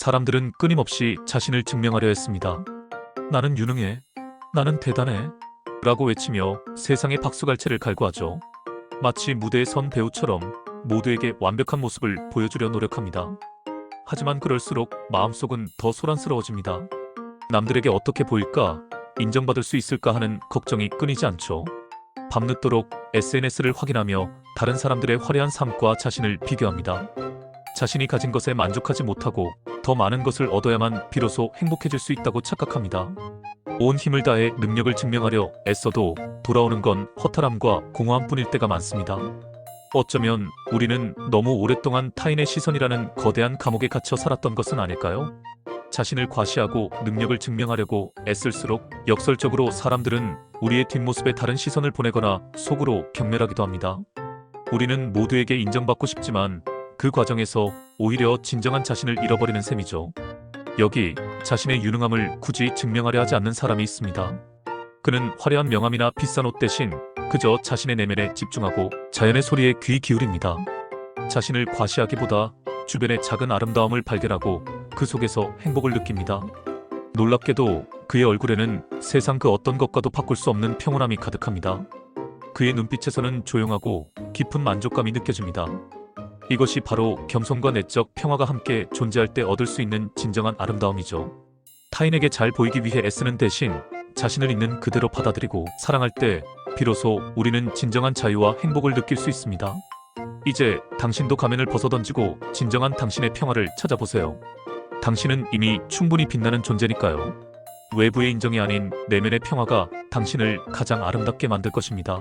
사람들은 끊임없이 자신을 증명하려 했습니다. 나는 유능해. 나는 대단해. 라고 외치며 세상의 박수갈채를 갈구하죠. 마치 무대에 선 배우처럼 모두에게 완벽한 모습을 보여주려 노력합니다. 하지만 그럴수록 마음속은 더 소란스러워집니다. 남들에게 어떻게 보일까, 인정받을 수 있을까 하는 걱정이 끊이지 않죠. 밤늦도록 SNS를 확인하며 다른 사람들의 화려한 삶과 자신을 비교합니다. 자신이 가진 것에 만족하지 못하고 더 많은 것을 얻어야만 비로소 행복해질 수 있다고 착각합니다. 온 힘을 다해 능력을 증명하려 애써도 돌아오는 건 허탈함과 공허함뿐일 때가 많습니다. 어쩌면 우리는 너무 오랫동안 타인의 시선이라는 거대한 감옥에 갇혀 살았던 것은 아닐까요? 자신을 과시하고 능력을 증명하려고 애쓸수록 역설적으로 사람들은 우리의 뒷모습에 다른 시선을 보내거나 속으로 경멸하기도 합니다. 우리는 모두에게 인정받고 싶지만 그 과정에서 오히려 진정한 자신을 잃어버리는 셈이죠. 여기 자신의 유능함을 굳이 증명하려 하지 않는 사람이 있습니다. 그는 화려한 명함이나 비싼 옷 대신 그저 자신의 내면에 집중하고 자연의 소리에 귀 기울입니다. 자신을 과시하기보다 주변의 작은 아름다움을 발견하고 그 속에서 행복을 느낍니다. 놀랍게도 그의 얼굴에는 세상 그 어떤 것과도 바꿀 수 없는 평온함이 가득합니다. 그의 눈빛에서는 조용하고 깊은 만족감이 느껴집니다. 이것이 바로 겸손과 내적 평화가 함께 존재할 때 얻을 수 있는 진정한 아름다움이죠. 타인에게 잘 보이기 위해 애쓰는 대신 자신을 있는 그대로 받아들이고 사랑할 때 비로소 우리는 진정한 자유와 행복을 느낄 수 있습니다. 이제 당신도 가면을 벗어던지고 진정한 당신의 평화를 찾아보세요. 당신은 이미 충분히 빛나는 존재니까요. 외부의 인정이 아닌 내면의 평화가 당신을 가장 아름답게 만들 것입니다.